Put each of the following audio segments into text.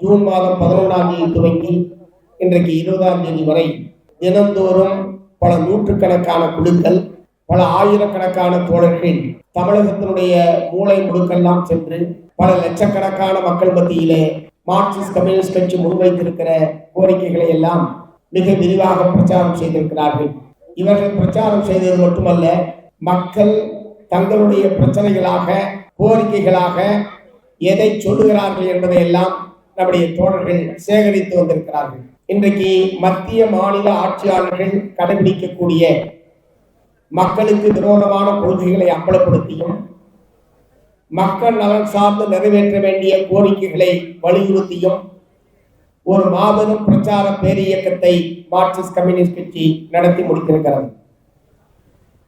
June மாதம் பதினொன்றாம் தேதி துவங்கி இன்றைக்கு இருபதாம் தேதி வரை தினந்தோறும் பல நூற்றுக்கணக்கான குழுக்கள் பல ஆயிரக்கணக்கான தோழர்கள் தமிழகத்தினுடைய மூளை முழுக்கெல்லாம் சென்று பல லட்சக்கணக்கான மக்கள் மத்தியிலே மார்க்சிஸ்ட் கம்யூனிஸ்ட் கட்சி முன்வைத்திருக்கிற கோரிக்கைகளை எல்லாம் மிக விரிவாக பிரச்சாரம் செய்திருக்கிறார்கள். இவர்கள் பிரச்சாரம் செய்தது மட்டுமல்ல மக்கள் தங்களுடைய பிரச்சனைகளாக கோரிக்கைகளாக எதை சொல்லுகிறார்கள் என்பதை எல்லாம் நம்முடைய தோழர்கள் சேகரித்து வந்திருக்கிறார்கள். இன்றைக்கு மத்திய மாநில ஆட்சியாளர்கள் கடைபிடிக்கக்கூடிய மக்களுக்கு விரோதமான கொள்கைகளை அம்பலப்படுத்தியும் மக்கள் நலன் சார்ந்து நிறைவேற்ற வேண்டிய கோரிக்கைகளை வலியுறுத்தியும் ஒரு மாபெரும் பிரச்சார பேரியக்கத்தை மார்க்சிஸ்ட் கம்யூனிஸ்ட் கட்சி நடத்தி முடித்திருக்கிறது.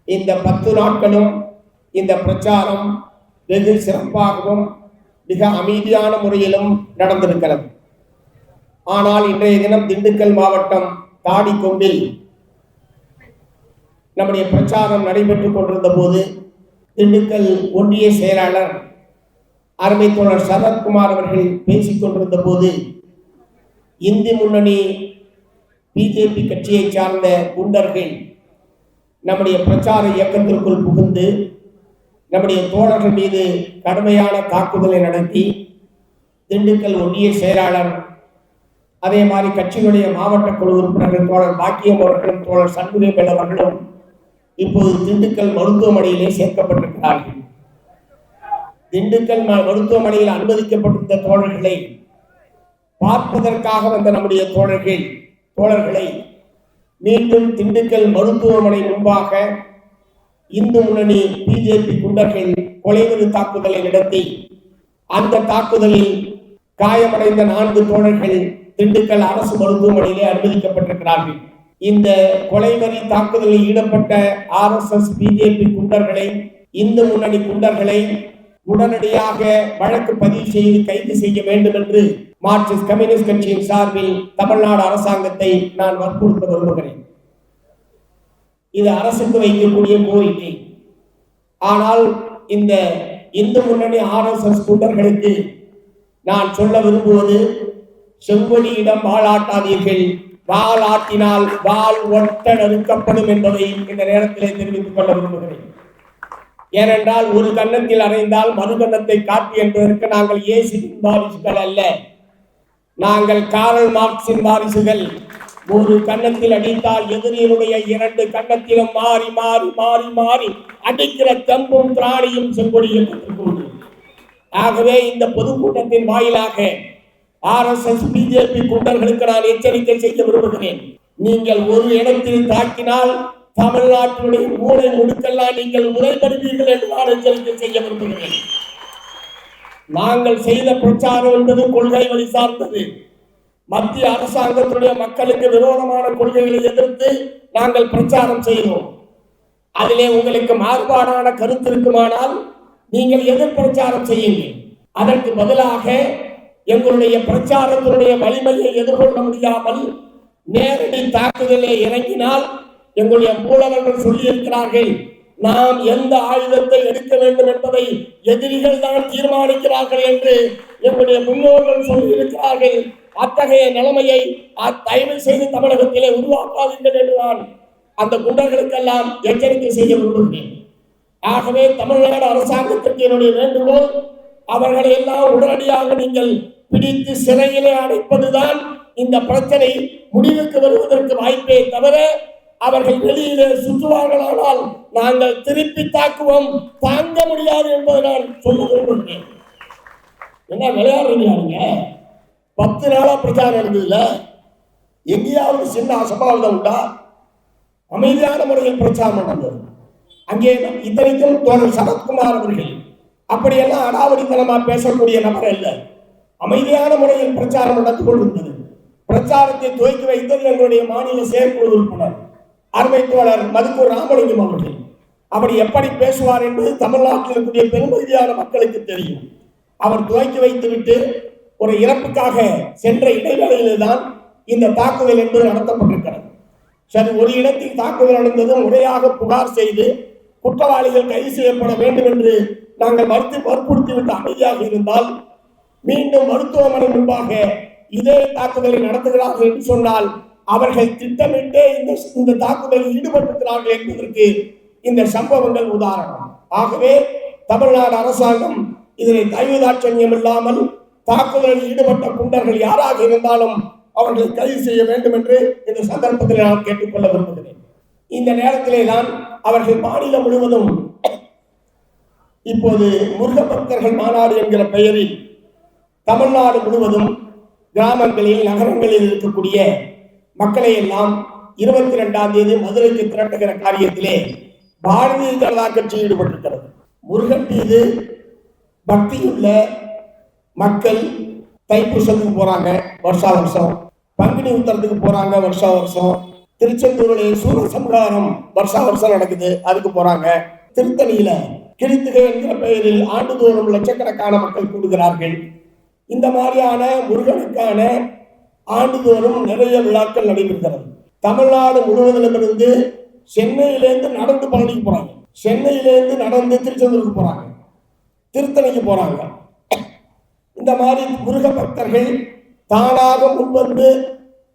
இந்த பத்து நாட்களும் இந்த பிரச்சாரம் வெகு சிறப்பாகவும் மிக அமைதியான முறையிலும் நடந்திருக்கிறது. ஆனால் இன்றைய தினம் திண்டுக்கல் மாவட்டம் தாடிக்கொம்பில் நம்முடைய பிரச்சாரம் நடைபெற்றுக் கொண்டிருந்த போது திண்டுக்கல் ஒன்றிய செயலாளர் அருமை தோழர் சரத்குமார் அவர்கள் பேசிக் கொண்டிருந்த போது இந்தி முன்னணி பிஜேபி கட்சியை சார்ந்த குண்டர்கள் நம்முடைய பிரச்சார இயக்கத்திற்குள் புகுந்து நம்முடைய தோழர்கள் மீது கடுமையான தாக்குதலை நடத்தி திண்டுக்கல் ஒன்றிய செயலாளர் அதே மாதிரி கட்சியினுடைய மாவட்ட குழு உறுப்பினர்கள் தோழர் பாக்கியம் அவர்களும் தோழர் சண்முகம் அவர்களும் இப்போது திண்டுக்கல் மருத்துவமனையிலே சேர்க்கப்பட்டிருக்கிறார்கள். திண்டுக்கல் ம- மருத்துவமனையில் அனுமதிக்கப்பட்டிருந்த தோழர்களை பார்ப்பதற்காக வந்த நம்முடைய தோழர்கள் தோழர்களை மீண்டும் திண்டுக்கல் மருத்துவமனை முன்பாக இந்து முன்னணி பிஜேபி குண்டர்கள் கொலைவெறி தாக்குதலை நடத்தி அந்த தாக்குதலில் காயமடைந்த நான்கு தோழர்கள் திண்டுக்கல் அரசு மருத்துவமனையிலே அனுமதிக்கப்பட்டிருக்கிறார்கள். இந்த கொலைவரி தாக்குதலில் ஈடுபட்ட ஆர் எஸ் எஸ் பிஜேபி குண்டர்களை இந்து முன்னணி குண்டர்களை உடனடியாக வழக்கு பதிவு செய்து கைது செய்ய வேண்டும் என்று மார்க்சிஸ்ட் கம்யூனிஸ்ட் கட்சியின் சார்பில் தமிழ்நாடு அரசாங்கத்தை நான் வற்புறுத்த விரும்புகிறேன். இது அரசுக்கு வைக்கக்கூடிய கோரிக்கை. ஆனால் இந்த இந்து முன்னணி ஆர்எஸ்எஸ் கூட்டர்களுக்கு நான் சொல்ல விரும்புவது செவ்வொலியிடம் வாழாட்டாதீர்கள் வாள் ஆட்டினால் வாள் ஒட்ட நறுக்கப்படும் என்பதை இந்த நேரத்திலே தெரிவித்துக் கொள்ள விரும்புகிறேன். ஏனென்றால் ஒரு கன்னத்தில் அறைந்தால் மறு கன்னத்தை காட்டு என்பதற்கு நாங்கள் ஏசியின் வாரிசுகள் அல்ல. நாங்கள் காரல் மார்க்சின் வாரிசுகள். ஒரு கன்னத்தில் அடித்தால் எதிரியினுடைய இரண்டு கன்னத்திலும் மாறி மாறி மாறி மாறி அடிக்கிற தம்பும் திராணியும் செங்கொடியும் பெற்றுக்கொண்டு ஆகவே இந்த பொதுக்கூட்டத்தின் வாயிலாக ஆர்எஸ்எஸ் பிஜேபி கூட்டர்களுக்கு நான் எச்சரிக்கை செய்ய விரும்புகிறேன். நீங்கள் ஒரு இடத்தில் தாக்கினால் தமிழ்நாட்டினுடைய மூளை முடுக்கெல்லாம் நீங்கள் உரைபடுவீர்கள் என்று நான் எச்சரிக்கை செய்ய விரும்புகிறேன். நாங்கள் செய்த பிரச்சாரம் என்பது கொள்கை வழி சார்ந்தது. மத்திய அரசாங்கத்துடைய மக்களுக்கு விரோதமான கொள்கைகளை எதிர்த்து நாங்கள் பிரச்சாரம் செய்தோம். அதிலே உங்களுக்கு மாறுபாடான கருத்து இருக்குமானால் நீங்கள் எதிர் பிரச்சாரம் செய்யுங்கள். அதற்கு பதிலாக எங்களுடைய பிரச்சாரத்தினுடைய வலிமையை எதிர்கொள்ள முடியாமல் நேரடி தாக்குதலே இறங்கினால் எங்களுடைய மூலவர்கள் சொல்லியிருக்கிறார்கள். நாம் எந்த ஆயுதத்தை எடுக்க வேண்டும் என்பதை எதிரிகள் தான் தீர்மானிக்கிறார்கள் என்று எங்களுடைய முன்னோர்கள் சொல்லியிருக்கிறார்கள். அத்தகைய நிலைமையை தயவு செய்து தமிழகத்திலே உருவாக்காதீர்கள் என்று நான் அந்த குண்டர்களுக்கெல்லாம் எச்சரிக்கை செய்ய விரும்புகிறேன். ஆகவே தமிழ்நாடு அரசாங்கத்திற்கு என்னுடைய வேண்டுகோள் அவர்களை எல்லாம் உடனடியாக நீங்கள் பிடித்து சிறையிலே அடைப்பதுதான் இந்த பிரச்சனை. முடிவுக்கு வருவதற்கு வாய்ப்பே தவிர அவர்கள் வெளியிலே சுற்றுவார்களானால் நாங்கள் திருப்பி தாக்குவோம். தாங்க முடியாது என்பதை நான் சொல்ல விரும்புகிறேன். என்ன விளையாடுறீங்க பத்து நாளாக பிரச்சாரம் நடந்ததில்ல எங்கேயாவது சின்ன அசம்பாவிதம் உண்டா அமைதியான முறையில் பிரச்சாரம் நடந்தது அங்கே இத்தனைக்கும் தோழர் சரத்குமார் அவர்கள். அப்படியெல்லாம் அடாவடித்தனமாக பேசக்கூடிய நபர் அல்ல. அமைதியான முறையில் பிரச்சாரம் நடந்து கொண்டிருந்தது. பிரச்சாரத்தை துவக்கி வைத்தது எங்களுடைய மாநில செயற்குழு உறுப்பினர் அருமை தோழர் மதுக்கூர் ராமலிங்கம் அவர்கள். அவர் எப்படி பேசுவார் என்பது தமிழ்நாட்டில் இருக்கக்கூடிய பெரும்பகுதியான மக்களுக்கு தெரியும். அவர் துவக்கி வைத்துவிட்டு ஒரு இறப்புக்காக சென்ற இடைவேளையில்தான் இந்த தாக்குதல் என்பது நடத்தப்பட்டிருக்கிறது. சரி ஒரு இடத்தில் தாக்குதல் நடந்ததும் முறையாக புகார் செய்து குற்றவாளிகள் கைது செய்யப்பட வேண்டும் என்று நாங்கள் மறுத்து வற்புறுத்திவிட்டு அமைதியாக இருந்தால் மீண்டும் மருத்துவமனை முன்பாக இதே தாக்குதலை நடத்துகிறார்கள் என்று சொன்னால் அவர்கள் திட்டமிட்டே இந்த இந்த தாக்குதலில் ஈடுபட்டிருக்கிறார்கள் என்பதற்கு இந்த சம்பவங்கள் உதாரணம். ஆகவே தமிழ்நாடு அரசாங்கம் இதனை தயவுதாட்சண்யம் இல்லாமல் தாக்குதலில் ஈடுபட்ட குண்டர்கள் யாராக இருந்தாலும் அவர்களை கைது செய்ய வேண்டும் என்று இந்த சந்தர்ப்பத்தில் நான் கேட்டுக்கொள்ள விரும்புகிறேன். இந்த நேரத்திலே தான் அவர்கள் மாநிலம் முழுவதும் இப்போது முருக பக்தர்கள் மாநாடு என்கிற பெயரில் தமிழ்நாடு முழுவதும் கிராமங்களில் நகரங்களில் இருக்கக்கூடிய மக்களை எல்லாம் இருபத்தி ரெண்டாம் தேதி மதுரைக்கு திரட்டுகிற காரியத்திலே பாரதிய ஜனதா கட்சி ஈடுபட்டிருக்கிறது. முருகன் மீது பக்தியுள்ள மக்கள் தைப்பூசத்துக்கு போறாங்க வருஷா வருஷம். பங்குனி உத்தரத்துக்கு போறாங்க வருஷா வருஷம். திருச்செந்தூரில் சூரிய சம்ஹாரம் வருஷா வருஷம் நடக்குது. அதுக்கு போறாங்க. திருத்தணியில கிழித்துகை என்கிற பெயரில் ஆண்டுதோறும் லட்சக்கணக்கான மக்கள் கூடுகிறார்கள். இந்த மாதிரியான முருகனுக்கான ஆண்டுதோறும் நிறைய விழாக்கள் நடைபெறுகிறது. தமிழ்நாடு முழுவதிலிருந்து சென்னையிலேருந்து நடந்து பழனிக்கு போறாங்க. சென்னையிலேருந்து நடந்து திருச்செந்தூருக்கு போறாங்க. திருத்தணிக்கு போறாங்க. இந்த மாதிரி முருக பக்தர்கள் தானாக முன்வந்து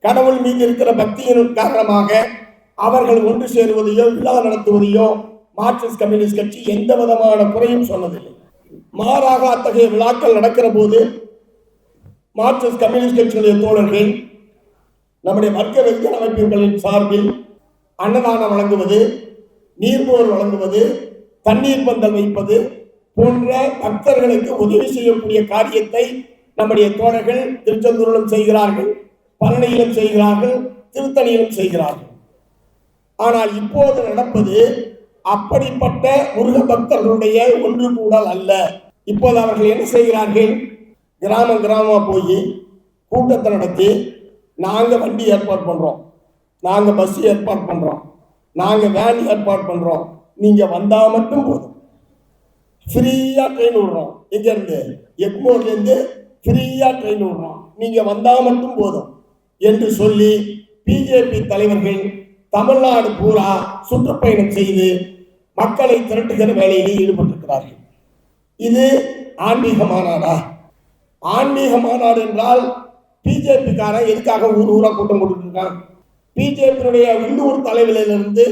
கடவுள் மீது இருக்கிற பக்தியின் காரணமாக அவர்கள் ஒன்று சேருவதையோ விழா நடத்துவதையோ மார்க்சிஸ்ட் கம்யூனிஸ்ட் கட்சி எந்த விதமான குறையும் சொன்னதில்லை. மாறாக அத்தகைய விழாக்கள் நடக்கிற போது மார்க்சிஸ்ட் கம்யூனிஸ்ட் கட்சியுடைய தோழர்கள் நம்முடைய வர்க்க வெகுஜன அமைப்புகளின் சார்பில் அன்னதானம் வழங்குவது நீர்போர் வழங்குவது தண்ணீர் பந்தல் வைப்பது போன்ற பக்தர்களுக்கு உதவி செய்யக்கூடிய காரியத்தை நம்முடைய தோழர்கள் திருச்செந்தூரிலும் செய்கிறார்கள் பழனியிலும் செய்கிறார்கள் திருத்தணியிலும் செய்கிறார்கள். ஆனால் இப்போது நடப்பது அப்படிப்பட்ட முருக பக்தர்களுடைய ஒன்று கூடல் அல்ல. இப்போது அவர்கள் என்ன செய்கிறார்கள்? கிராமம் கிராமமா போய் கூட்டத்தை நடத்தி நாங்க வண்டி ஏற்பாடு பண்றோம். நாங்க பஸ் ஏற்பாடு பண்றோம். நாங்க வேன் ஏற்பாடு பண்றோம். நீங்க வந்தா மட்டும் போதும். ஃப்ரீயா ட்ரெயின் விடுறோம் எங்க இருந்து? எக்மோர்ல இருந்து ஃப்ரீயா ட்ரெயின் விடுறோம் நீங்க வந்தா மட்டும் போதும். என்று சொல்லி பிஜேபி தலைவர்கள் தமிழ்நாடு பூரா சுற்றுப்பயணம் செய்து மக்களை திரட்டுகிற வேலையில் ஈடுபட்டிருக்கிறார்கள். இது ஆன்மீக மாநாடா? ஆன்மீக மாநாடு என்றால் பிஜேபிக்காரன் எதுக்காக ஊர் ஊரா கூட்டம் கொடுத்துருக்கான் பிஜேபியினுடைய உள்ளூர் தலைவரிலிருந்து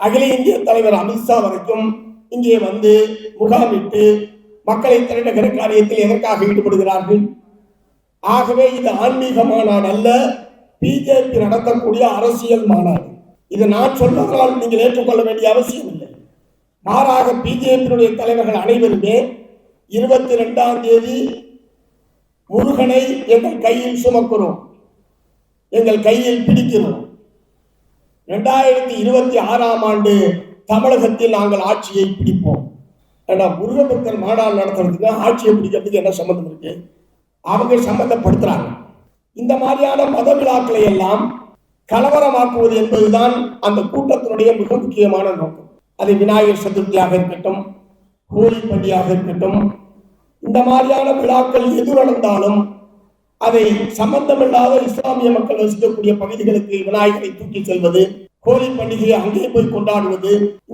அகில இந்திய தலைவர் அமித்ஷா வரைக்கும் இங்கே வந்து முகாமிட்டு மக்களை திரட்டுகிற காரியத்தில் எதற்காக ஈடுபடுகிறார்கள்? ஆகவே இது ஆன்மீக மாநாடு அல்ல பிஜேபி நடத்தக்கூடிய அரசியல் மாநாடு. இது நான் சொல்வதால் நீங்கள் ஏற்றுக்கொள்ள வேண்டிய அவசியம் இல்லை. மாறாக பிஜேபியினுடைய தலைவர்கள் அனைவருமே இருபத்தி ரெண்டாம் தேதி முருகனை எங்கள் கையில் சுமக்கிறோம். எங்கள் கையில் பிடிக்கிறோம். இரண்டாயிரத்தி இருபத்தி ஆறாம் ஆண்டு தமிழகத்தில் நாங்கள் ஆட்சியை பிடிப்போம். ஏன்னா முருகபக்தர் மாநாடு நடத்துறதுக்கு ஆட்சியை பிடிக்கிறதுக்கு என்ன சம்மந்தம் இருக்கு? அவங்க சம்மந்தப்படுத்துறாங்க இந்த மாதிரியான மத விழாக்களை எல்லாம் கலவரமாக்குவது என்பதுதான் அந்த கூட்டத்தினுடைய மிக முக்கியமான நோக்கம். அது விநாயகர் சதுர்த்தியாக இருக்கட்டும் ஹோலி பண்டிகையாக இருக்கட்டும் இந்த மாதிரியான விழாக்கள் எது நடந்தாலும் அதை சம்பந்தமில்லாத இஸ்லாமிய மக்கள் வசிக்கக்கூடிய பகுதிகளுக்கு விநாயகரை தூக்கி செல்வது ஹோலி பண்டிகையை அங்கே போய் கொண்டாடுவது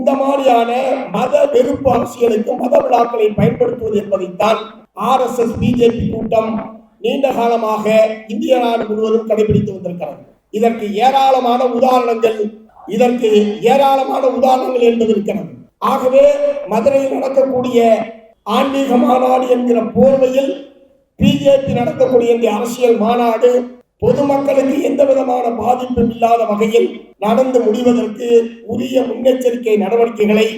இந்த மாதிரியான மத வெறுப்பு அரசியலுக்கு மத விழாக்களை பயன்படுத்துவது என்பதைத்தான் ஆர் எஸ் எஸ் பிஜேபி கூட்டம் நீண்ட காலமாக இந்திய நாடு முழுவதும் கடைபிடித்து வந்திருக்கிறது. இதற்கு ஏராளமான உதாரணங்கள் இதற்கு ஏராளமான உதாரணங்கள் என்பது இருக்கிறது. ஆகவே மதுரையில் நடக்கக்கூடிய ஆன்மீக மாநாடு என்கிற போர்வையில் பிஜேபி நடத்தக்கூடிய இந்த அரசியல் மாநாடு பொதுமக்களுக்கு எந்த விதமான பாதிப்பும் இல்லாத வகையில் நடந்து முடிவதற்கு உரிய முன்னெச்சரிக்கை நடவடிக்கைகளை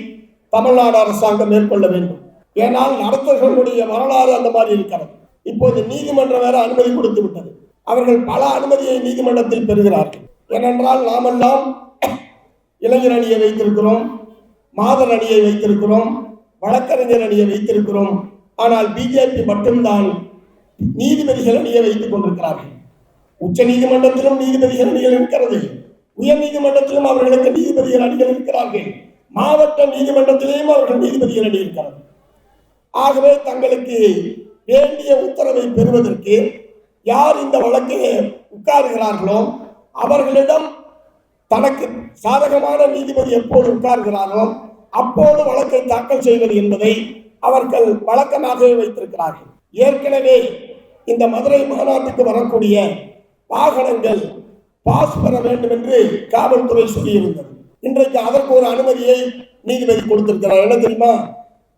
தமிழ்நாடு அரசாங்கம் மேற்கொள்ள வேண்டும். ஏனால் நடத்தர்களுடைய வரலாறு அந்த மாதிரி இருக்கிறது. இப்போது நீதிமன்றம் வேற அனுமதி கொடுத்து விட்டது. அவர்கள் பல அனுமதியை நீதிமன்றத்தில் பெறுகிறார்கள். ஏனென்றால் நாமெல்லாம் இளைஞர் அணியை வைத்திருக்கிறோம் மாதர் அணியை வைத்திருக்கிறோம் வழக்கறிஞர் அணியை வைத்திருக்கிறோம். ஆனால் பிஜேபி மட்டும்தான் நீதிபதிகள் அணியை வைத்துக் கொண்டிருக்கிறார்கள். உச்ச நீதிமன்றத்திலும் நீதிபதிகள் அணிகள் இருக்கிறது. உயர் நீதிமன்றத்திலும் அவர்களுக்கு நீதிபதிகள் அணிகள் இருக்கிறார்கள் மாவட்ட நீதிமன்றத்திலேயும் அவர்கள் நீதிபதிகள் அணி இருக்கிறார்கள் ஆகவே தங்களுக்கு வேண்டிய உத்தரவை பெறுவதற்கு யார் இந்த வழக்கில் உட்காருகிறார்களோ அவர்களிடம் தனக்கு சாதகமான நீதிபதி எப்போது உட்காருகிறாரோ அப்போது வழக்கை தாக்கல் செய்வது என்பதை அவர்கள் வழக்கமாகவே வைத்திருக்கிறார்கள். ஏற்கனவே இந்த மதுரை மாநாட்டுக்கு வரக்கூடிய வாகனங்கள் பாஸ் பெற வேண்டும் என்று காவல்துறை சொல்லியிருந்தது. இன்றைக்கு அதற்கு ஒரு அனுமதியை நீதிபதி கொடுத்திருக்கிறார். என்ன தெரியுமா?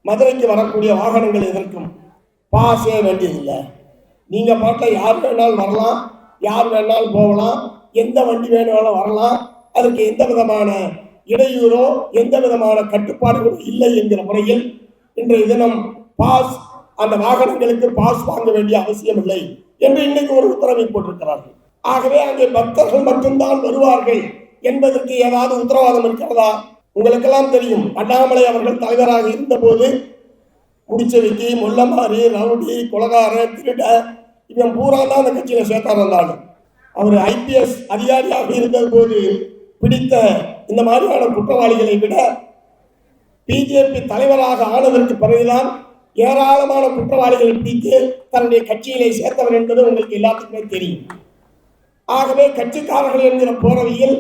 மதுரைக்கு வரக்கூடிய வாகனங்கள் எதற்கும் பாஸே வேண்டியதில்லை. நீங்க பாட்டில் யார் வேணாலும் வரலாம் யார் வேணாலும் போகலாம் எந்த வண்டி வேணாலும் வரலாம் அதற்கு எந்த விதமான இடையூறோ எந்த விதமான கட்டுப்பாடுகளோ இல்லை என்கிற முறையில் இன்றைய தினம் பாஸ் அந்த வாகனங்களுக்கு பாஸ் வாங்க வேண்டிய அவசியம் இல்லை என்று இன்னைக்கு ஒரு உத்தரவை போட்டிருக்கிறார்கள். ஆகவே அங்கே பக்தர்கள் மட்டும்தான் வருவார்கள் என்பதற்கு ஏதாவது உத்தரவாதம் இருக்கிறதா? உங்களுக்கெல்லாம் தெரியும் அண்ணாமலை அவர்கள் தலைவராக இருந்தபோது முடிச்சவிக்கி முள்ளமாரி ரவுடி குலகார திருட இவன் பூரா தான் அந்த கட்சியில் சேர்த்தார் இருந்தாலும் அவர் ஐபிஎஸ் அதிகாரியாக இருந்த போது பிடித்த இந்த மாதிரியான குற்றவாளிகளை விட பிஜேபி தலைவராக ஆனதற்கு பிறகுதான் ஏராளமான குற்றவாளிகளை பிடித்து தன்னுடைய கட்சியிலே சேர்த்தவர் என்பது உங்களுக்கு எல்லாத்துக்குமே தெரியும். ஆகவே கட்சிக்காரர்கள் என்கிற போறவையில்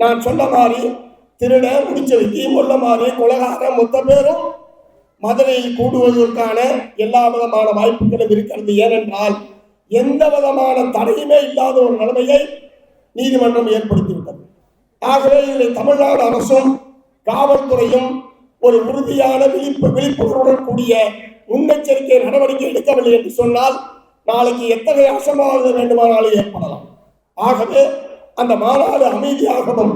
நான் சொன்ன மாதிரி திருட முடிச்சவிக்கி முள்ளமாரி கொலகார மொத்த பேரும் மதுரையில் கூடுவதற்கான எல்லா விதமான வாய்ப்புகளும் இருக்கிறது. ஏனென்றால் எந்த விதமான தடையுமே இல்லாத ஒரு நிலைமையை நீதிமன்றம் ஏற்படுத்திவிட்டது. ஆகவே இதை தமிழ்நாடு அரசும் காவல்துறையும் ஒரு உறுதியான விழிப்பு விழிப்புணர்வுடன் கூடிய முன்னெச்சரிக்கை நடவடிக்கை எடுக்கவில்லை என்று சொன்னால் நாளைக்கு எத்தகைய அசம்பாவிதம் வேண்டுமானாலும் ஏற்படலாம். ஆகவே அந்த மாநாடு அமைதியாகவும்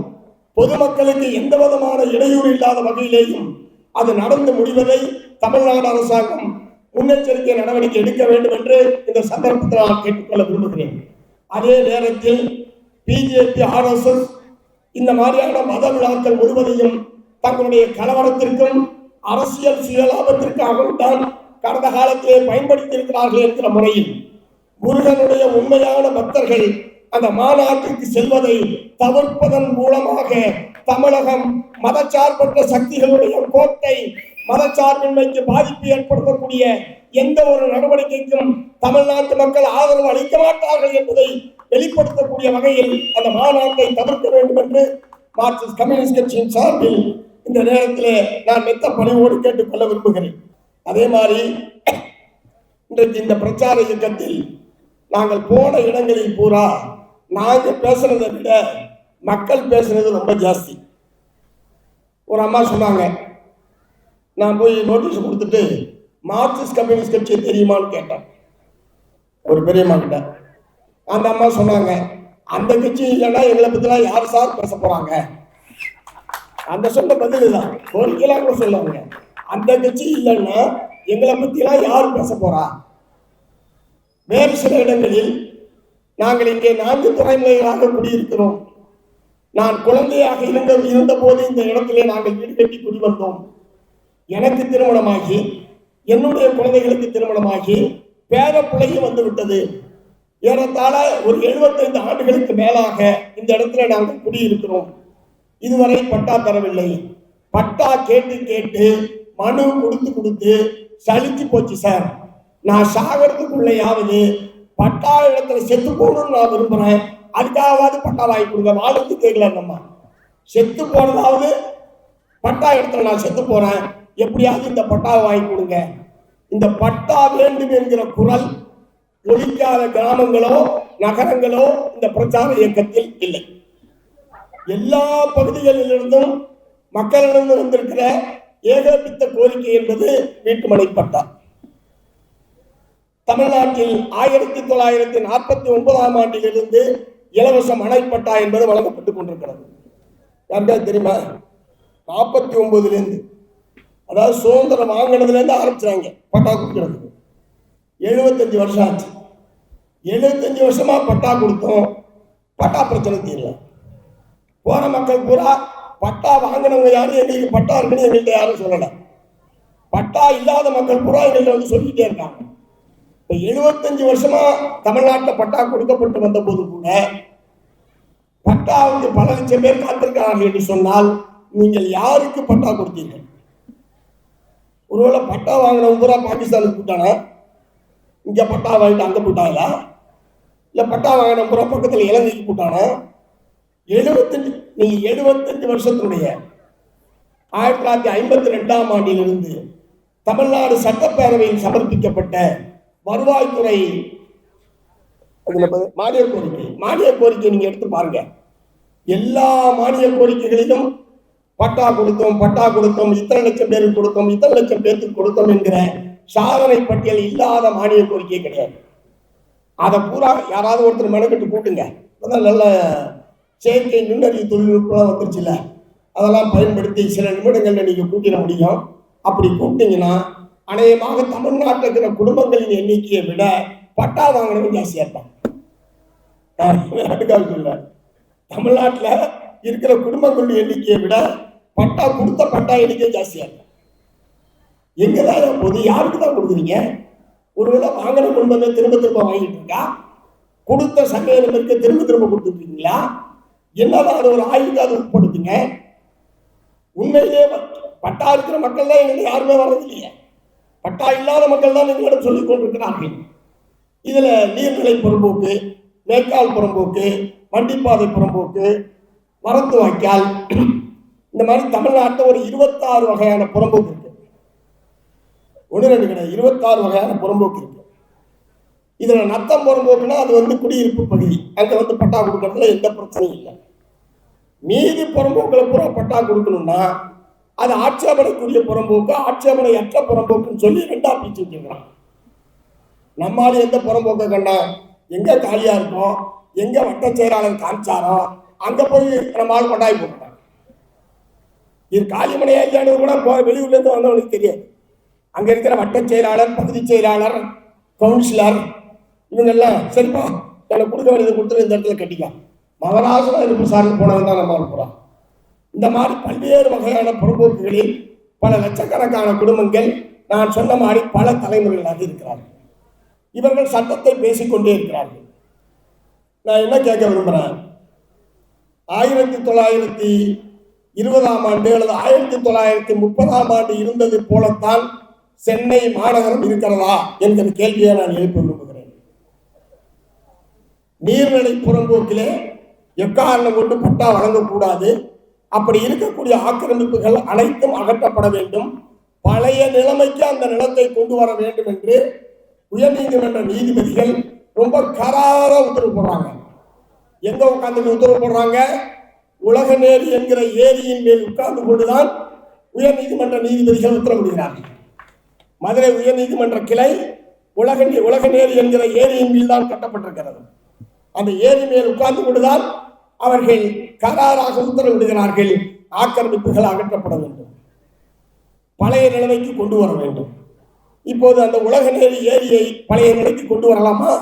பொதுமக்களுக்கு எந்த விதமான இடையூறு இல்லாத வகையிலேயும் அது நடந்து முடிவதை தமிழ்நாடு அரசாங்கம் முன்னெச்சரிக்கை நடவடிக்கை எடுக்க வேண்டும் என்று இந்த சந்தர்ப்பத்தில் நான் கேட்டுக்கொள்ள விரும்புகிறேன். அதே நேரத்தில் பிஜேபி ஆர்எஸ்எஸ் இந்த மாதிரியான மத விழாக்கள் முழுவதையும் தங்களுடைய கலவரத்திற்கும் அரசியல் சுயலாபத்திற்காகவும் தான் கடந்த காலத்திலே பயன்படுத்தி இருக்கிறார்கள் என்கிற முறையில் முருகனுடைய உண்மையான பக்தர்கள் அந்த மாநாட்டிற்கு செல்வதை தவிர்ப்பதன் மூலமாக தமிழகம் மதச்சார்பற்ற சக்திகளுடைய கோட்டை மதச்சார்பின்மைக்கு பாதிப்பு ஏற்படுத்தக்கூடிய எந்த ஒரு நடவடிக்கைக்கும் தமிழ்நாட்டு மக்கள் ஆதரவு அளிக்க மாட்டார்கள் என்பதை வெளிப்படுத்தக்கூடிய வகையில் அந்த மாநாட்டை தவிர்க்க வேண்டும் என்று மார்க்சிஸ்ட் கம்யூனிஸ்ட் கட்சியின் சார்பில் இந்த நேரத்திலே நான் மெத்த பணிவோடு கேட்டுக்கொள்ள விரும்புகிறேன். அதே மாதிரி இன்றைக்கு இந்த பிரச்சார இயக்கத்தில் நாங்கள் போன இடங்களில் பூரா நாங்க பேசுறதை விட மக்கள் பேசுறது ரொம்ப ஜாஸ்தி. ஒரு அம்மா சொன்னாங்க நான் போய் நோட்டீஸ் கொடுத்துட்டு மார்க்சிஸ்ட் கம்யூனிஸ்ட் கட்சி தெரியுமான்னு கேட்டேன். ஒரு பெரியம்மா கிட்ட. அந்த அம்மா சொன்னாங்க அந்த கட்சி இல்லைன்னா எங்களை பற்றிலாம் யார் சார் பேச போகிறாங்க அந்த சொன்ன பதில் தான் கோரிக்கையெல்லாம் கூட சொல்லுவாங்க அந்த கட்சி இல்லைன்னா எங்களை பற்றிலாம் யார் பேச போகிறா வேறு சில இடங்களில் நாங்கள் இங்கே நான்கு தலைமுறைகளாக குடியிருக்கிறோம். நான் குழந்தையாக இருந்த இருந்த போது இந்த இடத்திலே நாங்கள் வீடு கட்டி குடி வந்தோம் எனக்கு திருமணமாகி என்னுடைய குழந்தைகளுக்கு திருமணமாகி பேர பிள்ளையும் வந்து விட்டது. ஏறத்தாழ ஒரு 75 ஆண்டுகளுக்கு மேலாக இந்த இடத்துல நாங்கள் குடியிருக்கிறோம். இதுவரை பட்டா தரவில்லை. பட்டா கேட்டு கேட்டு மனு கொடுத்து கொடுத்து சலிச்சு போச்சு சார். நான் சாகிறதுக்குள்ளையாவது பட்டா இடத்துல செத்து போகணும்னு நான் விரும்புறேன். அதுக்காகவாது பட்டா வாங்கி கொடுங்க. வாழ்த்து கேட்கல நம்ம செத்து போனதாவது பட்டா இடத்துல நான் செத்து போறேன் எப்படியாவது இந்த பட்டாவை வாங்கி கொடுங்க. இந்த பட்டா வேண்டும் என்கிற குரல் ஒழிக்காத கிராமங்களோ நகரங்களோ இந்த பிரச்சார இயக்கத்தில் இல்லை. எல்லா பகுதிகளிலிருந்தும் மக்களிடம் வந்திருக்கிற ஏகோபித்த கோரிக்கை என்பது வீட்டுமனை பட்டா தமிழ்நாட்டில் ஆயிரத்தி தொள்ளாயிரத்தி நாற்பத்தி ஒன்பதாம் ஆண்டிலிருந்து இலவச மனைப்பட்டா என்பது வழங்கப்பட்டுக் கொண்டிருக்கிறது. யாருக்கா தெரியுமா? நாற்பத்தி ஒன்பதுலேருந்து அதாவது சுதந்திரம் வாங்கினதுலேருந்து ஆரம்பிச்சாங்க பட்டா கொடுக்கறதுக்கு எழுபத்தஞ்சு வருஷம் ஆச்சு. எழுபத்தஞ்சு வருஷமா பட்டா கொடுத்தோம். பட்டா பிரச்சனை தீரல. போன மக்கள் பூரா பட்டா வாங்கினவங்க யாரும் எங்களுக்கு பட்டா இருக்குன்னு எங்கள்கிட்ட யாரும் சொல்லலை. பட்டா இல்லாத மக்கள் பூரா எங்கள்கிட்ட வந்து சொல்லிக்கிட்டே இருக்காங்க. இப்போ எழுபத்தஞ்சு வருஷமா தமிழ்நாட்டில் பட்டா கொடுக்கப்பட்டு வந்த போது கூட பட்டாவுக்கு பல லட்சம் பேர் காத்திருக்கிறார்கள் என்று சொன்னால் நீங்கள் யாருக்கு பட்டா கொடுத்தீர்கள்? ஒருவேளை பட்டா வாங்கினவங்க பூரா பாகிஸ்தானுக்கு போட்டானா இங்க பட்டா வாங்கிட்டு அங்க போட்டாங்களா இல்ல பட்டா வாங்கின பூரா பக்கத்துல இலங்கைக்கு போட்டானா எழுபத்தஞ்சு நீங்க எழுபத்தஞ்சு வருஷத்தினுடைய ஆயிரத்தி தொள்ளாயிரத்தி ஐம்பத்தி ரெண்டாம் ஆண்டிலிருந்து தமிழ்நாடு சட்டப்பேரவையில் சமர்ப்பிக்கப்பட்ட வருவாய்த்துறை. மானிய கோரிக்கை. மானிய கோரிக்கை நீங்க எடுத்து பாருங்க. எல்லா மானிய கோரிக்கைகளிலும் பட்டா கொடுத்தோம் பட்டா கொடுத்தோம் இத்தனை லட்சம் பேருக்கு கொடுத்தோம் இத்தனை லட்சம் பேருக்கு கொடுத்தோம் என்கிற சாதனை பட்டியல் இல்லாத மானிய கோரிக்கை கிடையாது. அதை பூரா யாராவது ஒருத்தர் மெனக்கெட்டு கூட்டுங்க அதான் நல்ல செயற்கை நுண்ணறிவு தொழில்நுட்பம் வந்துருச்சுல்ல. அதெல்லாம் பயன்படுத்தி சில நிமிடங்கள்ல நீங்க கூட்டிட முடியும். அப்படி கூப்பிட்டீங்கன்னா அநேகமாக தமிழ்நாட்டில் இருக்கிற குடும்பங்களின் எண்ணிக்கையை விட பட்டா வாங்கினவங்க ஜாஸ்தியா இருப்பாங்க. நான் சொல்ல தமிழ்நாட்டில் இருக்கிற குடும்பங்களுடைய எண்ணிக்கையை விட பட்டா கொடுத்த பட்டா எண்ணிக்கை ஜாஸ்தியா இருக்கும் எங்க தான் போது யாருக்கு தான் கொடுக்குறீங்க? ஒருவேளை வாங்கின குடும்பமே திரும்ப திரும்ப வாங்கிட்டு இருக்கா? கொடுத்த சமையலுக்கு திரும்ப திரும்ப கொடுத்துருக்கீங்களா? என்னதான் அது ஒரு ஆய்வுக்கு உட்படுத்துங்க. உண்மையிலே பட்டா இருக்கிற மக்கள் தான் எங்களுக்கு யாருமே வர்றது இல்லையே பட்டா இல்லாத மக்கள் தான் எங்களிடம் சொல்லிக் கொண்டிருக்கிறார்கள். இதுல நீர்நிலை புறம்போக்கு மேற்கால் புறம்போக்கு வண்டிப்பாதை புறம்போக்கு மரத்து வாய்க்கால் இந்த மாதிரி தமிழ்நாட்டில் ஒரு இருபத்தாறு வகையான புறம்போக்கு இருக்கு. ஒன்று ரெண்டு கிடையாது இருபத்தாறு வகையான புறம்போக்கு இருக்கு. இதில் நத்தம் புறம்போக்குன்னா அது வந்து குடியிருப்பு பகுதி. அங்கே வந்து பட்டா கொடுக்கறதுல எந்த பிரச்சனையும் இல்லை. மீதி புறம்போக்கில் பூரா பட்டா கொடுக்கணும்னா அது ஆட்சேபனைக்குரிய புறம்போக்கு ஆட்சேபனையற்ற புறம்போக்குன்னு சொல்லி ரெண்டா பிரிச்சு வச்சிருக்கிறான். நம்மால் எந்த புறம்போக்கை கண்டா எங்க காலியா இருக்கும் எங்க வட்ட செயலாளர் காமிச்சாரோ அங்க போய் நம்ம ஆள் கொண்டாய் போட்டான் இது காலிமனையா இல்லையானது கூட போ வெளியூர்ல இருந்து வந்தவனுக்கு தெரியாது. அங்க இருக்கிற வட்ட செயலாளர் பகுதி செயலாளர் கவுன்சிலர் இவங்கெல்லாம் சரிப்பா எனக்கு கொடுக்க வேண்டியது கொடுத்துட்டு இந்த இடத்துல கட்டிக்கா. மகராசன இருப்பு சார்ந்து போனவன் தான் நம்ம அனுப்புறோம் இந்த மாதிரி பல்வேறு வகையான புறம்போக்குகளில் பல லட்சக்கணக்கான குடும்பங்கள் நான் சொன்ன மாதிரி பல தலைமுறைகளாக இருக்கிறார்கள். இவர்கள் சட்டத்தை பேசிக்கொண்டே இருக்கிறார்கள். நான் என்ன கேட்க விரும்புகிறேன்? ஆயிரத்தி தொள்ளாயிரத்தி இருபதாம் ஆண்டு அல்லது ஆயிரத்தி தொள்ளாயிரத்தி முப்பதாம் ஆண்டு இருந்தது போலத்தான் சென்னை மாநகரம் இருக்கிறதா என்கிற கேள்வியை நான் எழுப்ப விரும்புகிறேன். நீர்நிலை புறம்போக்கிலே எக்காரணம் கொண்டு பட்டா வழங்கக்கூடாது? அப்படி இருக்கக்கூடிய ஆக்கிரமிப்புகள் அனைத்தும் அகற்றப்பட வேண்டும். பழைய நிலைமைக்கு அந்த நிலத்தை கொண்டு வர வேண்டும் என்று உயர்நீதிமன்ற நீதிபதிகள் ரொம்ப கரார உத்தரவு போடுறாங்க. எங்க உட்கார்ந்து உத்தரவு போடுறாங்க? உலக நேரி என்கிற ஏரியின் மேல் உட்கார்ந்து கொண்டுதான் உயர்நீதிமன்ற நீதிபதிகள் உத்தரவிடுகிறார்கள். மதுரை உயர்நீதிமன்ற கிளை உலக உலக நேரி என்கிற ஏரியின் மீது தான் கட்டப்பட்டிருக்கிறது. அந்த ஏரி மேல் உட்கார்ந்து கொண்டுதான் அவர்கள் கராராக உத்தரவிடுகிறார்கள் ஆக்கிரமிப்புகள் அகற்றப்பட வேண்டும். பழைய நிலைமைக்கு கொண்டு வர வேண்டும். இப்போது அந்த உலக நேரி ஏரியை பழைய நிலைக்கு கொண்டு வரலாமா?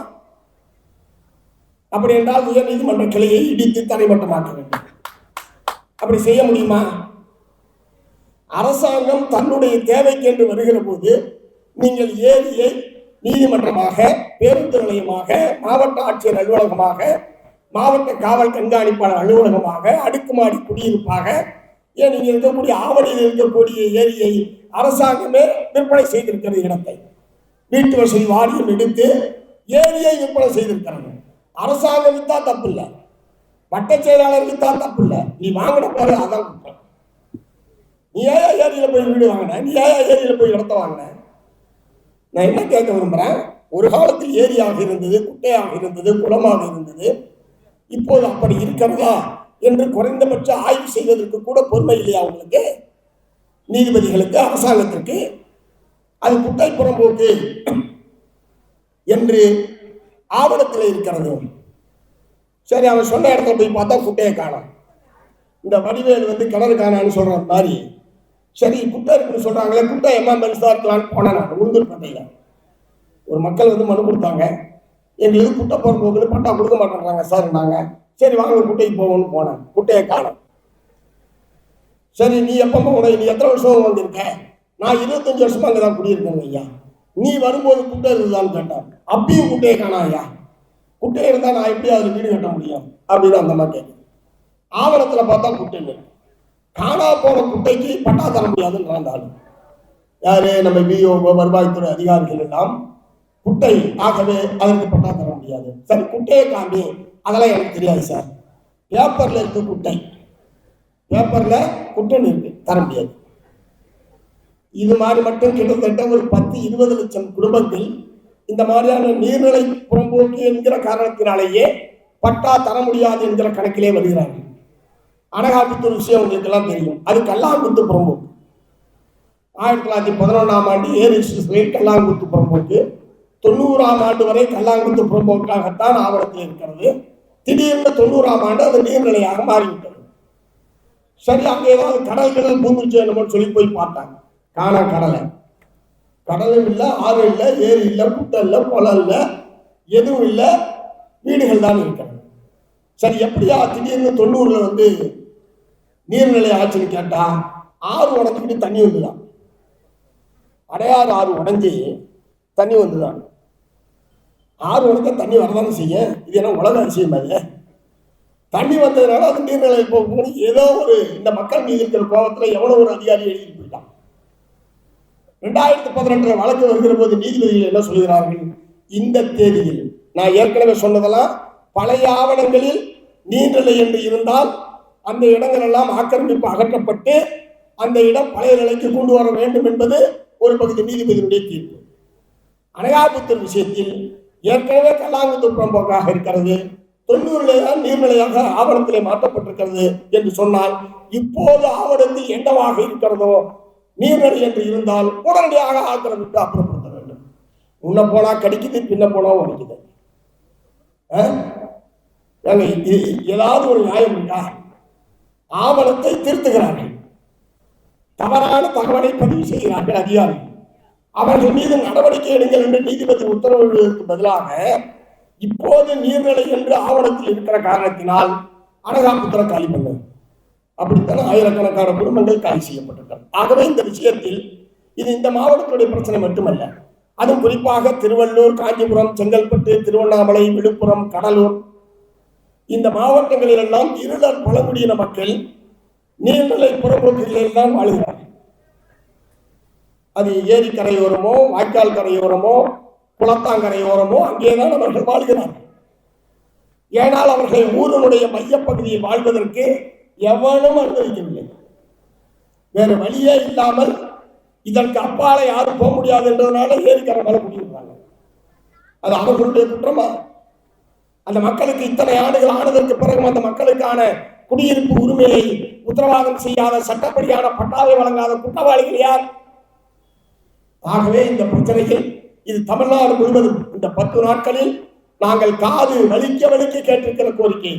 அப்படி என்றால் உயர்நீதிமன்ற கிளையை இடித்து தரைமட்டமாக்க வேண்டும். அப்படி செய்ய முடியுமா? அரசாங்கம் தன்னுடைய தேவைக்கு என்று வருகிற போது நீங்கள் ஏரியை நீதிமன்றமாக பேருந்து நிலையமாக மாவட்ட ஆட்சியர் அலுவலகமாக மாவட்ட காவல் கண்காணிப்பாளர் அலுவலகமாக அடுக்குமாடி குடியிருப்பாக ஏன் நீங்கள் இருக்கக்கூடிய ஆவணியில் இருக்கக்கூடிய ஏரியை அரசாங்கமே விற்பனை செய்திருக்கிறது இடத்தை. வீட்டு வசதி வாரியம் எடுத்து ஏரியை விற்பனை செய்திருக்கிறாங்க அரசாங்கம் வித்தா தப்பு இல்லை வட்ட செயலாளர் வித்தா தப்பு இல்லை நீ வாங்கின போது அதான் குற்றம். நீ ஏயா ஏரியில் போய் வீடு வாங்கின? நீ ஏயா ஏரியில் போய் இடத்த வாங்கின? நான் என்ன கேட்க விரும்புகிறேன் ஒரு காலத்தில் ஏரியாக இருந்தது குட்டையாக இருந்தது குளமாக இருந்தது. இப்போது அப்படி இருக்கிறதா என்று குறைந்தபட்ச ஆய்வு செய்வதற்கு கூட பொறுமை இல்லையா அவங்களுக்கு நீதிபதிகளுக்கு அரசாங்கத்திற்கு. அது குட்டை புறம்போக்கு என்று ஆவணத்தில் இருக்கிறது. சரி அவன் சொன்ன இடத்துல போய் பார்த்தா குட்டையை காணும். இந்த வடிவேல் வந்து கிணறு காணான்னு சொல்ற மாதிரி. சரி குட்டை இருக்குன்னு சொல்றாங்களே குட்டை எம்எம்எல்ஸ் தான் இருக்கலான்னு போனேன் நான் உளுந்தூர்பேட்டையில் ஒரு மக்கள் வந்து மனு கொடுத்தாங்க. எங்களுக்கு குட்டை போகிற போகுது பட்டா கொடுக்க மாட்டேன்றாங்க. சார் நாங்கள் சரி வாங்க குட்டைக்கு போவோம்னு போனேன். குட்டையை காணும். சரி நீ எப்போ போன நீ எத்தனை வருஷம் வந்திருக்க? நான் இருபத்தஞ்சு வருஷமா அங்கே தான் குடியிருக்கேங்க ஐயா. நீ வரும்போது குட்டை இருந்ததான்னு கேட்டேன். அப்பயும் குட்டையை காணா ஐயா. குட்டையை இருந்தால் நான் எப்படி அதில் வீடு கட்ட முடியும்? அப்படின்னு அந்த மாதிரி கேட்குது ஆவணத்தில் பார்த்தா குட்டை இல்லை. காணா போன குட்டைக்கு பட்டா தர முடியாதுன்னு நடந்தாலும் யாரு? நம்ம பிஓ வருவாய்த்துறை அதிகாரிகள் எல்லாம். குட்டை ஆகவே அதற்கு பட்டா தர முடியாது. சரி குட்டையை காமி அதெல்லாம் எனக்கு தெரியாது சார். பேப்பர்ல இருக்கு குட்டை. பேப்பர்ல குட்டைன்னு இருக்கு தர முடியாது. இது மாதிரி மட்டும் கிட்டத்தட்ட ஒரு பத்து இருபது லட்சம் குடும்பத்தில் இந்த மாதிரியான நீர்நிலை புறம்போக்கு என்கிற காரணத்தினாலேயே பட்டா தர முடியாது என்கிற கணக்கிலே வருகிறார்கள். அனகாபுத்தூர் விஷயம் உங்களுக்கு எல்லாம் தெரியும். அது கல்லாங்குத்து புறம்போக்கு. ஆயிரத்தி தொள்ளாயிரத்தி பதினொன்றாம் ஆண்டு ஏரி கல்லாங்குத்து புறம்போக்கு. தொண்ணூறாம் ஆண்டு வரை கல்லாங்குத்து புறம்போக்காகத்தான் ஆவணத்தில் இருக்கிறது. திடீர்னு தொண்ணூறாம் ஆண்டு அது நீர்நிலையாக மாறிவிட்டது. சரி அங்கே ஏதாவது கடல் கடல் பூந்துச்சு என்னமோ சொல்லி போய் பார்த்தாங்க. காணா கடலை. கடலும் இல்லை ஆறு இல்லை ஏரி இல்லை குட்டை இல்லை குளம் இல்லை எதுவும் இல்லை. வீடுகள் தான் இருக்கிறது. சரி எப்படியா திடீர்னு தொண்ணூறுல வந்து நீர்நிலை ஆச்சுன்னு கேட்டா ஆறு உடஞ்சுக்கிட்டு தண்ணி வந்துதான். அடையாறு ஆறு உடஞ்சி தண்ணி வந்துதான். ஆறு உடஞ்சா தண்ணி வரதானே செய்ய இது என்ன உலக அதிசயம் அது தண்ணி வந்ததுனால அது நீர்நிலை போகும்போது ஏதோ ஒரு இந்த மக்கள் மீது இருக்கிற கோபத்தில் எவ்வளோ ஒரு அதிகாரி எழுதிட்டு போயிட்டான். ரெண்டாயிரத்தி பதினெட்டுல வழக்கு வருகிற போது நீதிபதிகள் என்ன சொல்கிறார்கள்? இந்த தேதியில் நான் ஏற்கனவே சொன்னதெல்லாம் பழைய ஆவணங்களில் நீர்நிலை என்று இருந்தால் அந்த இடங்கள் எல்லாம் ஆக்கிரமிப்பு அகற்றப்பட்டு அந்த இடம் பழைய நிலைக்கு கொண்டு வர வேண்டும் என்பது ஒரு பகுதி நீதிபதியினுடைய தீர்ப்பு. அனகாபுத்தர் விஷயத்தில் ஏற்கனவே கல்லாங்குத்துப்புறம்போக்காக இருக்கிறது. தொண்ணூறுல தான் நீர்நிலையாக ஆவணத்திலே மாற்றப்பட்டிருக்கிறது என்று சொன்னால் இப்போது ஆவணத்தில் என்னவாக இருக்கிறதோ நீர்நிலை என்று இருந்தால் உடனடியாக ஆக்கிரமித்து அப்புறப்படுத்த வேண்டும். முன்ன போனா கடிக்குது பின்ன போனா உடைக்குது இது ஏதாவது ஒரு நியாயம் உண்டா? ஆவணத்தை திருத்துகிறார்கள். தவறான தகவலை பதிவு செய்கிறார்கள் அதிகாரிகள். அவர்கள் மீது நடவடிக்கை எடுங்கள் என்று நீதிபதி உத்தரவிடுவதற்கு பதிலாக இப்போது நீர்நிலை என்று ஆவணத்தில் இருக்கிற காரணத்தினால் அனகாபுத்திர காலி பண்ணது அப்படித்தான் ஆயிரக்கணக்கான குடும்பங்கள் காலி செய்யப்பட்டிருக்கிறது. ஆகவே இந்த விஷயத்தில் இது இந்த மாவட்டத்துடைய பிரச்சனை மட்டுமல்ல. அதுவும் குறிப்பாக திருவள்ளூர் காஞ்சிபுரம் செங்கல்பட்டு திருவண்ணாமலை விழுப்புரம் கடலூர். இந்த மாவட்டங்களில் எல்லாம் இருளர் பழங்குடியின மக்கள் நீர்நிலை புறப்போக்குகளில் தான் வாழ்கிறார் அது ஏரி கரையோரமோ வாய்க்கால் கரையோரமோ குளத்தாங்கரையோரமோ அங்கேதான் அவர்கள் வாழ்கிறார்கள். ஏனால் அவர்கள் ஊரினுடைய மையப்பகுதியில் வாழ்வதற்கு எவனும் அனுமதிக்கவில்லை. வேறு வழியே இல்லாமல் இதற்கு அப்பால யாரும் போக முடியாது என்றதுனால ஏரிக்கரை மேல குடியிருந்தாங்க அது அவர்களுடைய குற்றமா? அந்த மக்களுக்கு இத்தனை ஆண்டுகள் ஆனதற்கு பிறகு அந்த மக்களுக்கான குடியிருப்பு உரிமையை உத்தரவாதம் செய்யாத சட்டப்படியான பட்டாவை வழங்காத குற்றவாளிகள் யார்? ஆகவே இந்த பிரச்சனையில் இது தமிழ்நாடு முழுவதும் இந்த பத்து நாட்களில் நாங்கள் காது வலிக்க வலிக்க கேட்டிருக்கிற கோரிக்கை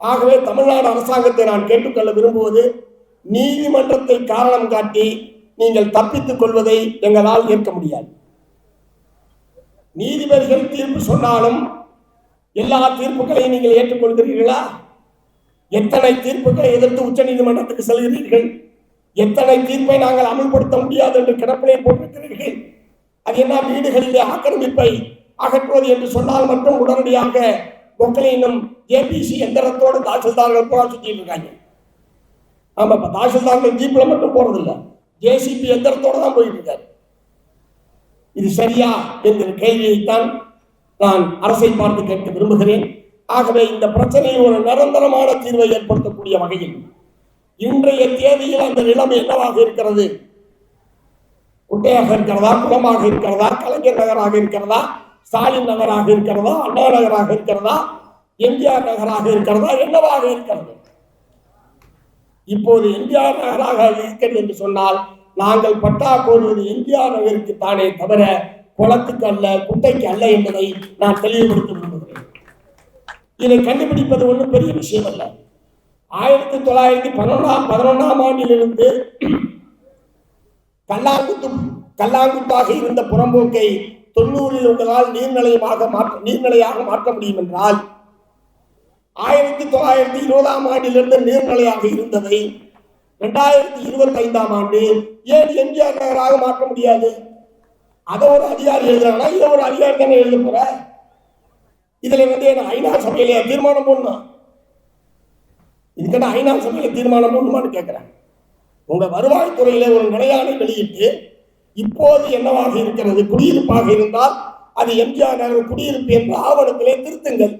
ஆகவே தமிழ்நாடு அரசாங்கத்தை நான் கேட்டுக்கொள்ள விரும்புவது நீதிமன்றத்தை காரணம் காட்டி நீங்கள் தப்பித்துக் கொள்வதை எங்களால் ஏற்க முடியாது. நீதிபதிகள் தீர்ப்பு சொன்னாலும் எல்லா தீர்ப்புகளையும் நீங்கள் ஏற்றுக்கொள்கிறீர்களா? எத்தனை தீர்ப்புகளை எதிர்த்து உச்ச நீதிமன்றத்துக்கு செல்கிறீர்கள்? எத்தனை தீர்ப்பை நாங்கள் அமல்படுத்த முடியாது என்று கிடப்பிலே போட்டிருக்கிறீர்கள்? அது என்ன வீடுகளிலே ஆக்கிரமிப்பை அகற்றுவது என்று சொன்னால் மட்டும் உடனடியாக பொக்கலினும் ஏபிசி எந்திரத்தோடு தாசில்தார்கள் போல சுத்திட்டு இருக்காங்க. ஆமா இப்ப தாசில்தார்கள் ஜீப்ல மட்டும் போகிறதில்ல ஜேசிபி எந்திரத்தோட தான் போயிட்டு இருக்காரு. இது சரியா என்கிற கேள்வியைத்தான் நான் அரசை பார்த்து கேட்க விரும்புகிறேன். ஆகவே இந்த பிரச்சனையில் ஒரு நிரந்தரமான தீர்வை ஏற்படுத்தக்கூடிய வகையில் இன்றைய தேதியில் அந்த நிலைமை என்னவாக இருக்கிறது? குட்டையாக இருக்கிறதா குளமாக இருக்கிறதா கலைஞர் நகராக இருக்கிறதா ஸ்டாலின் நகராக இருக்கிறதா அண்ணா நகராக இருக்கிறதா எம்ஜிஆர் நகராக இருக்கிறதா என்னவாக இருக்கிறது? இப்போது எம்ஜிஆர் நகராக இருக்கிறது என்று சொன்னால் நாங்கள் பட்டா கோருவது எம்ஜிஆர் நகருக்கு தானே தவிர குளத்துக்கு அல்ல குட்டைக்கு அல்ல என்பதை நான் தெளிவுபடுத்த விரும்புகிறேன். இதை கண்டுபிடிப்பது ஒன்றும் பெரிய விஷயம் அல்ல. ஆயிரத்தி தொள்ளாயிரத்தி பதினொன்றாம் பதினொன்றாம் ஆண்டிலிருந்து கல்லாங்குத்து கல்லாங்குத்தாக இருந்த புறம்போக்கை தொண்ணூறில் உங்களால் நீர்நிலையமாக மாற்ற நீர்நிலையாக மாற்ற முடியும் என்றால் ஆயிரத்தி தொள்ளாயிரத்தி இருபதாம் ஆண்டிலிருந்து நீர்நிலையாக இருந்ததை ரெண்டாயிரத்தி இருபத்தி ஐந்தாம் ஆண்டு ஏன் எம்ஜிஆர் நகராக மாற்ற முடியாது? அதை ஒரு அதிகாரி எழுதுறாங்கன்னா இதை ஒரு அதிகாரி தானே எழுத போற? இதுல வந்து என்ன ஐநா சபையில தீர்மானம் போடணும். இதுக்கிட்ட ஐநா சபையில் தீர்மானம் போடணுமான்னு கேட்குறேன் உங்கள் வருவாய்த்துறையில் ஒரு நிலையான வெளியிட்டு இப்போது என்னவாக இருக்கிறது? குடியிருப்பாக இருந்தால் அது எம்ஜிஆர் நகர் குடியிருப்பு என்ற ஆவணத்திலே திருத்துங்கள்.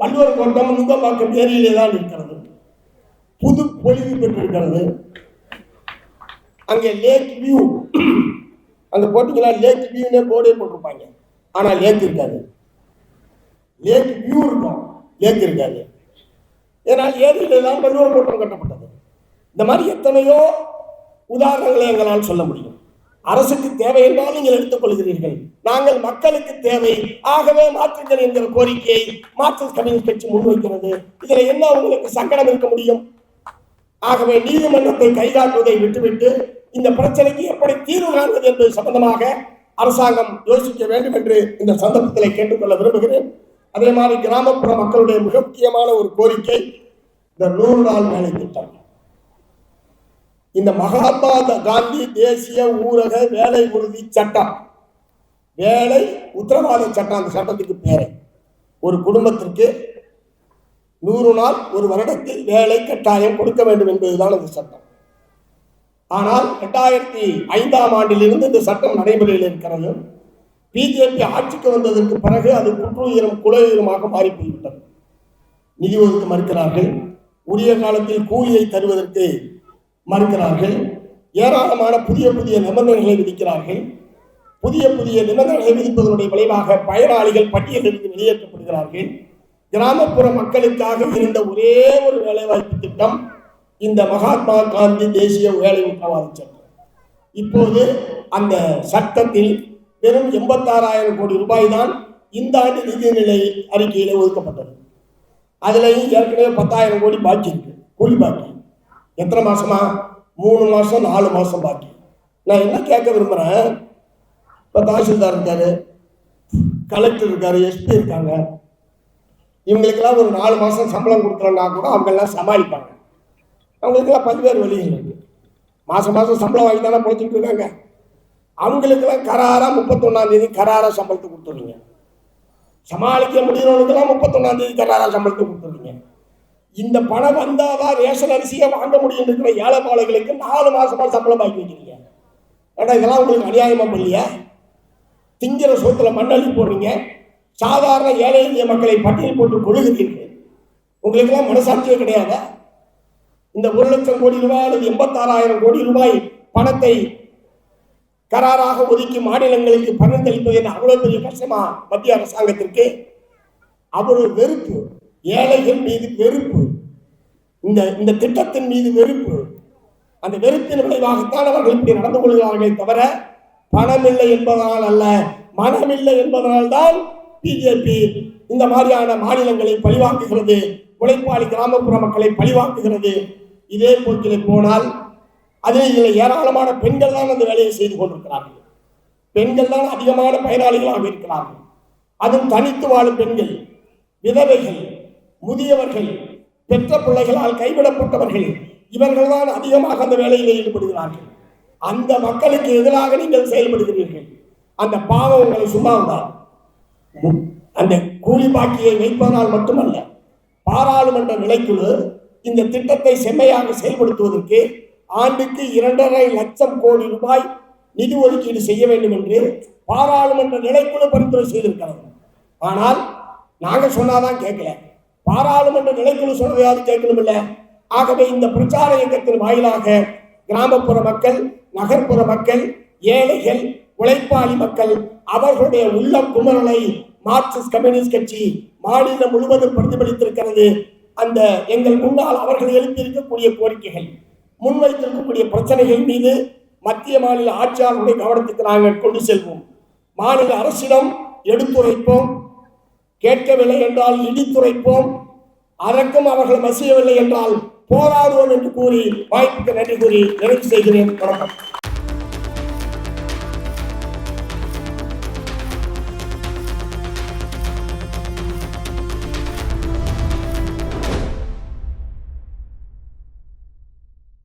வள்ளுவர் கோட்டம் நுங்கம்பாக்கம் ஏரியிலே தான் இருக்கிறது. புது பொலிவு பெற்றிருக்கிறது. அங்கே லேக் வியூ. அந்த போட்டீங்கன்னா லேக் வியூனே போர்டே போட்டிருப்பாங்க. ஆனால் லேக் இருக்காது. லேக் வியூ இருக்கும். லேக் ஏன்னால் ஏரியில தான் கோட்டம் கட்டப்பட்டது. இந்த மாதிரி எத்தனையோ உதாரணங்களை எங்களால் சொல்ல முடியும். அரசுக்கு தேவை என்றால் நீங்கள் எடுத்துக்கொள்கிறீர்கள் நாங்கள் மக்களுக்கு தேவை. ஆகவே மாற்றுங்கள் என்கிற கோரிக்கையை மார்க்சிஸ்ட் கம்யூனிஸ்ட் கட்சி முன்வைக்கிறது. இதில் என்ன உங்களுக்கு சங்கடம் இருக்க முடியும்? ஆகவே நீதிமன்றத்தை கைகாட்டுவதை விட்டுவிட்டு இந்த பிரச்சனைக்கு எப்படி தீர்வு காண்பது என்பது சம்பந்தமாக அரசாங்கம் யோசிக்க வேண்டும் என்று இந்த சந்தர்ப்பத்தில் கேட்டுக்கொள்ள விரும்புகிறேன். அதே மாதிரி கிராமப்புற மக்களுடைய மிக முக்கியமான ஒரு கோரிக்கை இந்த நூறு நாள் வேலை திட்டம். இந்த மகாத்மா காந்தி தேசிய ஊரக வேலை உறுதி சட்டம். வேலை உத்தரவாத சட்டம் அந்த சட்டத்துக்கு பேரு. ஒரு குடும்பத்திற்கு நூறு நாள் ஒரு வருடத்தில் வேலை கட்டாயம் கொடுக்க வேண்டும் என்பதுதான் அந்த சட்டம். ஆனால் ரெண்டாயிரத்தி ஐந்தாம் ஆண்டிலிருந்து இந்த சட்டம் நடைமுறையில் இருக்கிறது. பிஜேபி ஆட்சிக்கு வந்ததற்கு பிறகு அது குற்றுயிரம் குலையுயரமாக மாறி போய்விட்டது நிதி ஒதுக்க மறுக்கிறார்கள். உரிய காலத்தில் கூலியை தருவதற்கு மறுக்கிறார்கள். ஏராளமான புதிய புதிய நிபந்தனைகளை விதிக்கிறார்கள். புதிய புதிய நிபந்தனைகளை விதிப்பதனுடைய விளைவாக பயனாளிகள் பட்டியலிருந்து வெளியேற்றப்படுகிறார்கள். கிராமப்புற மக்களுக்காக இருந்த ஒரே ஒரு வேலைவாய்ப்பு திட்டம் இந்த மகாத்மா காந்தி தேசிய வேலை உத்தரவாத சட்டம். இப்போது அந்த சட்டத்தில் வெறும் எண்பத்தாறாயிரம் கோடி ரூபாய் தான் இந்த ஆண்டு நிதிநிலை அறிக்கையில ஒதுக்கப்பட்டது. அதுலயும் ஏற்கனவே பத்தாயிரம் கோடி பாக்கி இருக்கு. கூலி பாக்கி. எத்தனை மாசமா? மூணு மாசம் நாலு மாசம் பாக்கி. நான் என்ன கேட்க விரும்புறேன்? இப்போ தாசில்தார் இருக்காரு கலெக்டர் இருக்காரு எஸ்பி இருக்காங்க. இவங்களுக்கெல்லாம் ஒரு நாலு மாசம் சம்பளம் கொடுக்கலன்னா கூட அவங்க எல்லாம் சமாளிப்பாங்க. அவங்களுக்கெல்லாம் பல்வேறு வழிகள் இருக்கு. மாசம் மாசம் சம்பளம் வாங்கி தானே பொழைச்சிட்டு இருக்காங்க. அவங்களுக்கெல்லாம் கராரா முப்பத்தொன்னாம் தேதி கராரா சம்பளத்தை கொடுத்துருவீங்க சமாளிக்க முடியறவனுக்கெல்லாம் முப்பத்தொன்னாம் தேதி கராரா சம்பளத்தை கொடுத்துருவீங்க இந்த பணம் வந்தாதான் ரேஷன் அரிசியை வாங்க முடியும் இருக்கிற ஏழை மாலைகளுக்கு நாலு மாசமா சம்பளம் பாக்கி வைக்கிறீங்க ஏன்னா இதெல்லாம் உங்களுக்கு அநியாயமா இல்லையா திங்கிற சோத்துல மண்ணள்ளி போடுறீங்க. சாதாரண ஏழை எளிய மக்களை பட்டியல் போட்டு கொழுகிறீர்கள். உங்களுக்கெல்லாம் மனசாட்சியே கிடையாது? இந்த ஒரு லட்சம் கோடி ரூபாய் அல்லது எண்பத்தாறாயிரம் கோடி ரூபாய் பணத்தை கராராக ஒதுக்கி மாநிலங்களுக்கு பணம் தெளிப்பது என்ன அவ்வளவு பெரிய கஷ்டமா மத்திய அரசாங்கத்திற்கு? அவ்வளவு வெறுப்பு. ஏழைகள் மீது வெறுப்பு. இந்த இந்த திட்டத்தின் மீது வெறுப்பு. அந்த வெறுப்பின் விளைவாகத்தான் அவர்கள் இப்படி நடந்து கொள்கிறார்களே தவிர பணம் இல்லை என்பதனால் அல்ல. மனம் இல்லை என்பதனால் தான் பிஜேபி இந்த மாதிரியான மாநிலங்களை பழிவாக்குகிறது. உழைப்பாளி கிராமப்புற மக்களை பழிவாக்குகிறது. இதே போக்கிலே போனால் அதில் இதில் ஏராளமான பெண்கள் தான் அந்த வேலையை செய்து கொண்டிருக்கிறார்கள். பெண்கள் தான் அதிகமான பயனாளிகளாக இருக்கிறார்கள். அதுவும் தனித்து வாழும் பெண்கள் விதவைகள் முதியவர்கள் பெற்ற பிள்ளைகளால் கைவிடப்பட்டவர்கள் இவர்கள் தான் அதிகமாக அந்த வேலையில் ஈடுபடுகிறார்கள். அந்த மக்களுக்கு எதிராக நீங்கள் செயல்படுகிறீர்கள். அந்த பாவம் உங்களை சும்மா அந்த கூலி பாக்கியை வைப்பதனால் மட்டுமல்ல பாராளுமன்ற நிலைக்குழு இந்த திட்டத்தை செம்மையாக செயல்படுத்துவதற்கு ஆண்டுக்கு இரண்டரை லட்சம் கோடி ரூபாய் நிதி ஒதுக்கீடு செய்ய வேண்டும் என்று பாராளுமன்ற நிலைக்குழு பரிந்துரை செய்திருக்கிறது. ஆனால் நாங்க சொன்னாதான் கேட்கல. பாராளுமன்ற நிலைக்குழு சொன்னதையாவது கேட்கணும் இல்ல ஆகவே இந்த பிரச்சார இயக்கத்தின் வாயிலாக கிராமப்புற மக்கள் நகர்ப்புற மக்கள் ஏழைகள் உழைப்பாளி மக்கள் அவர்களுடைய உள்ள குமரலை மார்க்சிஸ்ட் கம்யூனிஸ்ட் கட்சி மாநிலம் முழுவதும் பிரதிபலித்திருக்கிறது. அந்த எங்கள் முன்னால் அவர்கள் எழுப்பியிருக்கக்கூடிய கோரிக்கைகள். முன்வைத்திருக்கக்கூடிய பிரச்சனைகள் மீது மத்திய மாநில ஆட்சியாளருடைய கவனத்துக்கு நாங்கள் கொண்டு செல்வோம். மாநில அரசிடம் எடுத்துரைப்போம். கேட்கவில்லை என்றால் இடித்துரைப்போம். அதற்கும் அவர்கள் மசியவில்லை என்றால் போராடுவோம் என்று கூறி வாய்ப்புக்கு நன்றி கூறி நிறைவு செய்கிறேன். வணக்கம்.